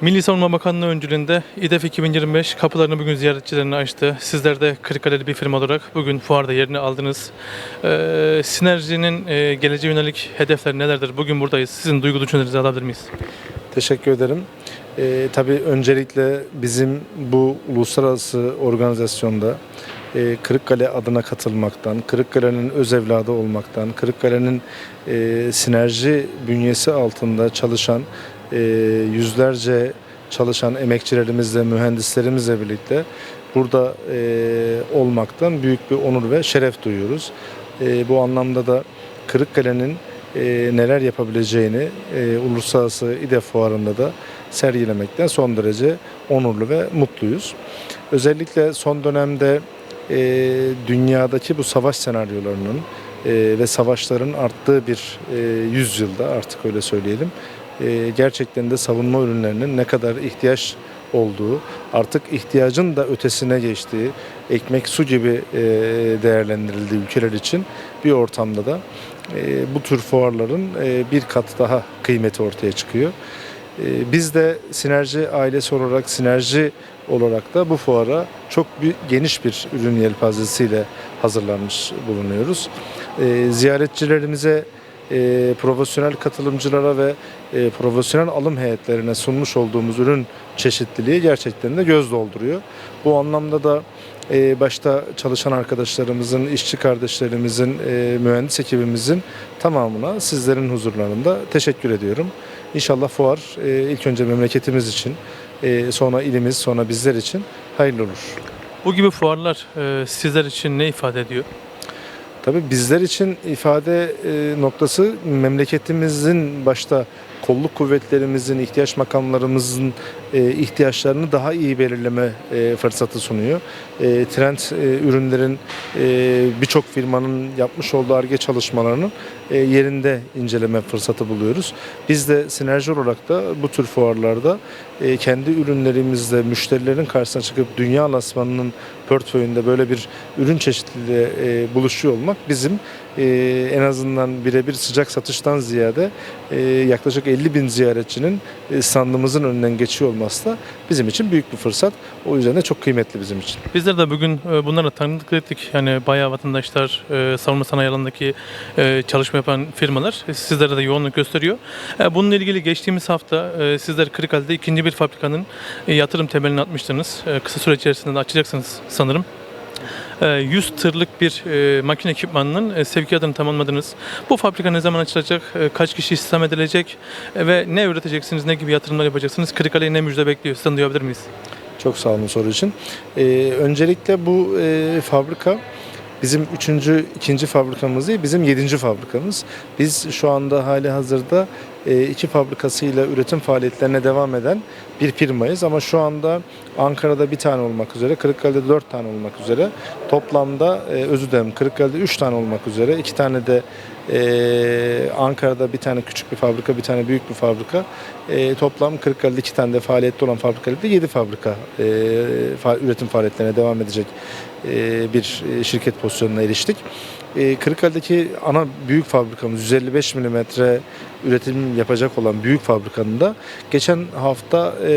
Milli Savunma Bakanlığı öncülüğünde İDEF 2025 kapılarını bugün ziyaretçilerine açtı. Sizler de Kırıkkale'li bir firma olarak bugün fuarda yerini aldınız. Ee, sinerjinin e, geleceğe yönelik hedefleri nelerdir? Bugün buradayız. Sizin duygu düşüncelerinizi alabilir miyiz? Teşekkür ederim. Ee, tabii öncelikle bizim bu uluslararası organizasyonda e, Kırıkkale adına katılmaktan, Kırıkkale'nin öz evladı olmaktan, Kırıkkale'nin e, sinerji bünyesi altında çalışan e, yüzlerce çalışan emekçilerimizle, mühendislerimizle birlikte burada e, olmaktan büyük bir onur ve şeref duyuyoruz. E, bu anlamda da Kırıkkale'nin e, neler yapabileceğini e, Uluslararası İDE Fuarı'nda da sergilemekten son derece onurlu ve mutluyuz. Özellikle son dönemde e, dünyadaki bu savaş senaryolarının e, ve savaşların arttığı bir e, yüzyılda artık öyle söyleyelim e, gerçekten de savunma ürünlerinin ne kadar ihtiyaç olduğu, artık ihtiyacın da ötesine geçtiği, ekmek su gibi e, değerlendirildiği ülkeler için bir ortamda da e, bu tür fuarların e, bir kat daha kıymeti ortaya çıkıyor. E, Biz de Sinerji ailesi olarak, Sinerji olarak da bu fuara çok bir, geniş bir ürün yelpazesiyle hazırlanmış bulunuyoruz. E, Ziyaretçilerimize, e, profesyonel katılımcılara ve e, profesyonel alım heyetlerine sunmuş olduğumuz ürün çeşitliliği gerçekten de göz dolduruyor. Bu anlamda da e, başta çalışan arkadaşlarımızın, işçi kardeşlerimizin, e, mühendis ekibimizin tamamına sizlerin huzurlarında teşekkür ediyorum. İnşallah fuar e, ilk önce memleketimiz için, e, sonra ilimiz, sonra bizler için hayırlı olur. Bu gibi fuarlar e, sizler için ne ifade ediyor? Tabii bizler için ifade e, noktası memleketimizin başta kolluk kuvvetlerimizin, ihtiyaç makamlarımızın e, ihtiyaçlarını daha iyi belirleme e, fırsatı sunuyor. E, trend e, ürünlerin e, birçok firmanın yapmış olduğu ARGE çalışmalarının e, yerinde inceleme fırsatı buluyoruz. Biz de sinerji olarak da bu tür fuarlarda e, kendi ürünlerimizle müşterilerin karşısına çıkıp dünya lasmanının portföyünde böyle bir ürün çeşitliliği e, buluşuyor olmak bizim e, en azından birebir sıcak satıştan ziyade e, yaklaşık 50 bin ziyaretçinin e, standımızın önünden geçiyor olması da bizim için büyük bir fırsat. O yüzden de çok kıymetli bizim için. Bizler de bugün e, bunlara tanıklık ettik. Yani bayağı vatandaşlar e, savunma sanayi alanındaki çalışma yapan firmalar sizlere de yoğunluk gösteriyor. E, bununla ilgili geçtiğimiz hafta sizler Kırıkkale'de ikinci bir fabrikanın yatırım temelini atmıştınız. Kısa süre içerisinde de açacaksınız sanırım. E, 100 tırlık bir e, makine ekipmanının e, sevkiyatını tamamladınız. Bu fabrika ne zaman açılacak? E, kaç kişi istihdam edilecek? Ve ne üreteceksiniz? Ne gibi yatırımlar yapacaksınız? Kırıkkale'ye ne müjde bekliyor? Sizden duyabilir miyiz? Çok sağ olun soru için. Ee, öncelikle bu e, fabrika bizim üçüncü, ikinci fabrikamız değil, bizim yedinci fabrikamız. Biz şu anda hali hazırda iki fabrikasıyla üretim faaliyetlerine devam eden bir firmayız. Ama şu anda Ankara'da bir tane olmak üzere, Kırıkkale'de dört tane olmak üzere, toplamda e, özür dilerim Kırıkkale'de üç tane olmak üzere, iki tane de e, Ankara'da bir tane küçük bir fabrika, bir tane büyük bir fabrika. E, toplam Kırıkkale'de iki tane de faaliyette olan fabrikalarda yedi fabrika e, fa- üretim faaliyetlerine devam edecek e, bir e, şirket pozisyonuna eriştik. E, Kırıkkale'deki ana büyük fabrikamız 155 milimetre üretim yapacak olan büyük fabrikanın da geçen hafta e,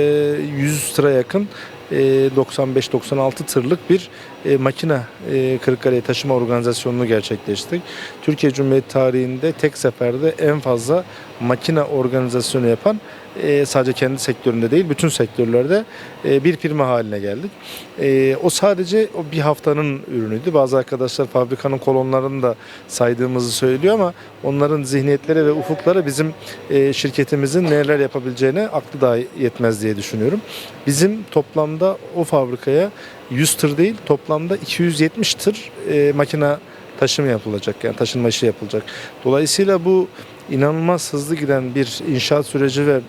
100 tıra yakın 95-96 tırlık bir e, makine e, Kırıkkale'ye taşıma organizasyonunu gerçekleştirdik. Türkiye Cumhuriyeti tarihinde tek seferde en fazla makine organizasyonu yapan e, sadece kendi sektöründe değil bütün sektörlerde e, bir firma haline geldik. E, o sadece o bir haftanın ürünüydü. Bazı arkadaşlar fabrikanın kolonlarını da saydığımızı söylüyor ama onların zihniyetleri ve ufukları bizim e, şirketimizin neler yapabileceğine aklı da yetmez diye düşünüyorum. Bizim toplamda o fabrikaya 100 tır değil toplamda 270 tır e, makine taşım yapılacak yani taşınma işi yapılacak. Dolayısıyla bu inanılmaz hızlı giden bir inşaat süreci ve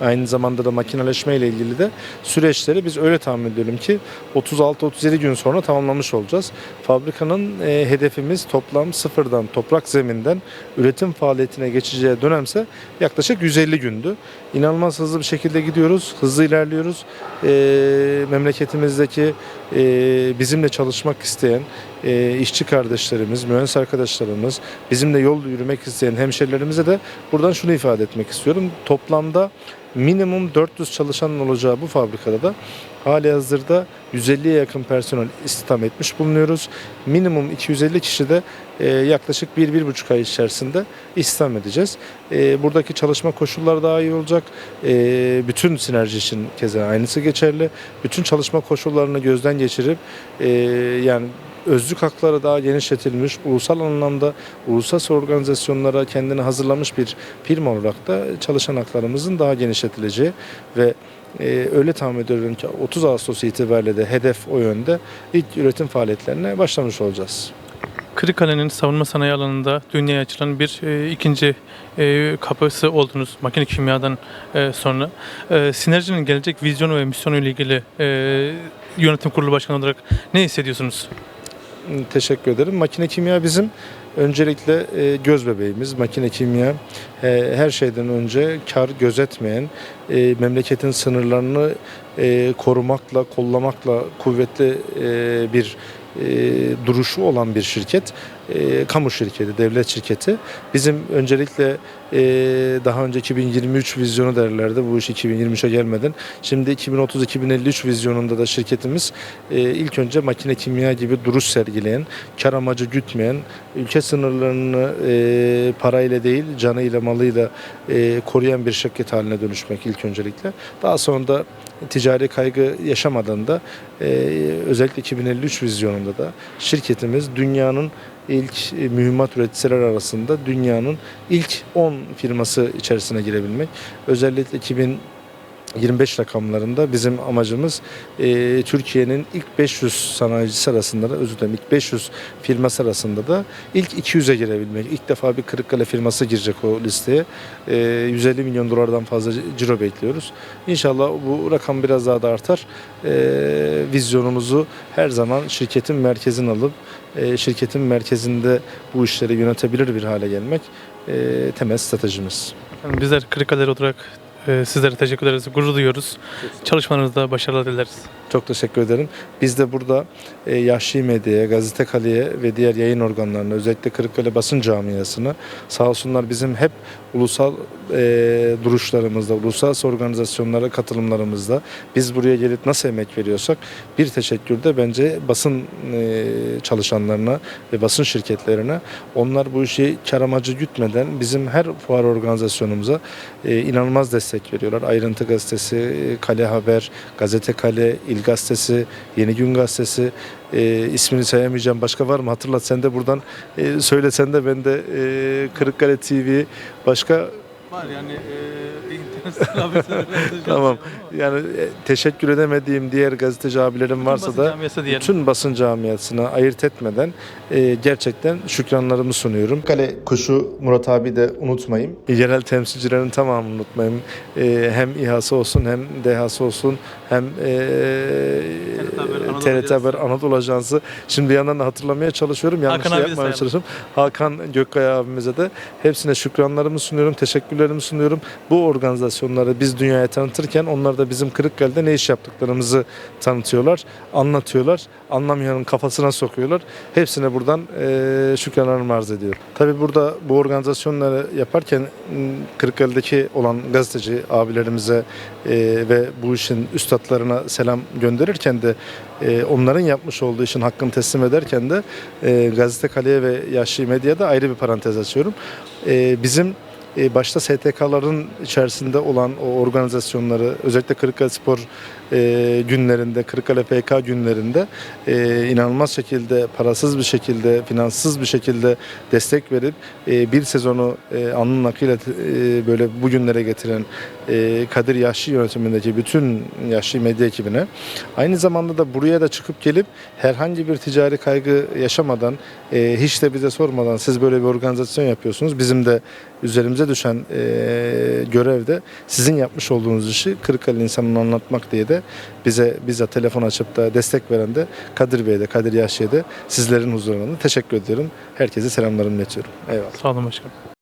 aynı zamanda da makineleşme ile ilgili de süreçleri biz öyle tahmin ediyorum ki 36-37 gün sonra tamamlamış olacağız. Fabrikanın e, hedefimiz toplam sıfırdan toprak zeminden üretim faaliyetine geçeceği dönemse yaklaşık 150 gündü. İnanılmaz hızlı bir şekilde gidiyoruz, hızlı ilerliyoruz. E, memleketimizdeki e, bizimle çalışmak isteyen e, işçi kardeşlerimiz, mühendis arkadaşlarımız, bizimle yol yürümek isteyen hemşerilerimize de buradan şunu ifade etmek istiyorum. Toplamda minimum 400 çalışanın olacağı bu fabrikada da hali hazırda 150'ye yakın personel istihdam etmiş bulunuyoruz. Minimum 250 kişi de e, yaklaşık 1-1,5 ay içerisinde istihdam edeceğiz. E, buradaki çalışma koşulları daha iyi olacak. E, bütün sinerji için keza aynısı geçerli. Bütün çalışma koşullarını gözden geçirip e, yani özlük hakları daha genişletilmiş, ulusal anlamda uluslararası organizasyonlara kendini hazırlamış bir firma olarak da çalışan haklarımızın daha genişletileceği ve e, öyle tahmin ediyorum ki 30 Ağustos itibariyle de hedef o yönde ilk üretim faaliyetlerine başlamış olacağız. Kırıkkale'nin savunma sanayi alanında dünyaya açılan bir e, ikinci e, kapısı oldunuz makine kimyadan e, sonra. E, Sinerji'nin gelecek vizyonu ve misyonu ile ilgili e, yönetim kurulu başkanı olarak ne hissediyorsunuz? Teşekkür ederim. Makine kimya bizim öncelikle e, göz bebeğimiz. Makine kimya e, her şeyden önce kar gözetmeyen, e, memleketin sınırlarını korumakla, kollamakla kuvvetli bir e, duruşu olan bir şirket. E, kamu şirketi, devlet şirketi. Bizim öncelikle e, daha önce 2023 vizyonu derlerdi. Bu iş 2023'e gelmeden. Şimdi 2030-2053 vizyonunda da şirketimiz e, ilk önce makine kimya gibi duruş sergileyen, kar amacı gütmeyen, ülke sınırlarını e, parayla değil canıyla malıyla e, koruyan bir şirket haline dönüşmek ilk öncelikle. Daha sonra da ticari kaygı yaşamadan da e, özellikle 2053 vizyonunda da şirketimiz dünyanın ilk e, mühimmat üreticiler arasında dünyanın ilk 10 firması içerisine girebilmek. Özellikle 2000 25 rakamlarında bizim amacımız e, Türkiye'nin ilk 500 sanayicisi arasında da özür dilerim ilk 500 firması arasında da ilk 200'e girebilmek. İlk defa bir Kırıkkale firması girecek o listeye. E, 150 milyon dolardan fazla ciro bekliyoruz. İnşallah bu rakam biraz daha da artar. E, vizyonumuzu her zaman şirketin merkezine alıp e, şirketin merkezinde bu işleri yönetebilir bir hale gelmek e, temel stratejimiz. Bizler Kırıkkale olarak e, sizlere teşekkür ederiz, gurur duyuyoruz. Çalışmalarınızda başarılar dileriz. Çok teşekkür ederim. Biz de burada e, Yaşlı Medya'ya, Gazete Kale'ye ve diğer yayın organlarına özellikle Kırıkkale Basın Camiası'na sağ olsunlar bizim hep ulusal e, duruşlarımızda, uluslararası organizasyonlara katılımlarımızda biz buraya gelip nasıl emek veriyorsak bir teşekkür de bence basın e, çalışanlarına ve basın şirketlerine onlar bu işi kar amacı gütmeden bizim her fuar organizasyonumuza e, inanılmaz destek veriyorlar. Ayrıntı Gazetesi, e, Kale Haber, Gazete Kale, İl Gazetesi, Yeni Gün Gazetesi e, ismini sayamayacağım. Başka var mı? Hatırlat sen de buradan e, söylesen de ben de e, Kırıkkale TV başka Var yani internet Tamam. yani e, teşekkür edemediğim diğer gazeteci abilerim varsa da bütün basın camiasına ayırt etmeden e, gerçekten şükranlarımı sunuyorum. Kale kuşu Murat abi de unutmayayım. Yerel temsilcilerin tamamını unutmayayım. E, hem İHA'sı olsun hem DEHA'sı olsun hem e, Haber, Anadolu TRT Haber Ajansı. Anadolu Ajansı. Şimdi bir yandan da hatırlamaya çalışıyorum. Yanlış Hakan şey abi de yapmaya sayalım. çalışıyorum. Hakan Gökkaya abimize de hepsine şükranlarımı sunuyorum. Teşekkürlerimi sunuyorum. Bu organizasyonları biz dünyaya tanıtırken onlar da bizim Kırıkkale'de ne iş yaptıklarımızı tanıtıyorlar, anlatıyorlar. Anlamayanın kafasına sokuyorlar. Hepsine buradan eee şükranlarımı arz ediyorum. Tabii burada bu organizasyonları yaparken Kırıkkale'deki olan gazeteci abilerimize eee, ve bu işin üstadlarına selam gönderirken de eee, onların yapmış olduğu işin hakkını teslim ederken de eee, Gazete Kale'ye ve Yaşlı Medya'da ayrı bir parantez açıyorum. Eee, bizim e, başta STK'ların içerisinde olan o organizasyonları özellikle Kırıkkale Spor e, günlerinde, Kırıkkale PK günlerinde e, inanılmaz şekilde parasız bir şekilde, finanssız bir şekilde destek verip e, bir sezonu e, alnın akıyla e, böyle bugünlere getiren e, Kadir Yaşlı yönetimindeki bütün Yaşlı medya ekibine aynı zamanda da buraya da çıkıp gelip herhangi bir ticari kaygı yaşamadan e, hiç de bize sormadan siz böyle bir organizasyon yapıyorsunuz. Bizim de üzerimize düşen e, görev de sizin yapmış olduğunuz işi Kırıkkale insanına anlatmak diye de bize bize telefon açıp da destek veren de Kadir Bey'e de Kadir Yaşlı'ya da sizlerin huzurunda teşekkür ediyorum. Herkese selamlarımı iletiyorum. Eyvallah. Sağ olun başkanım.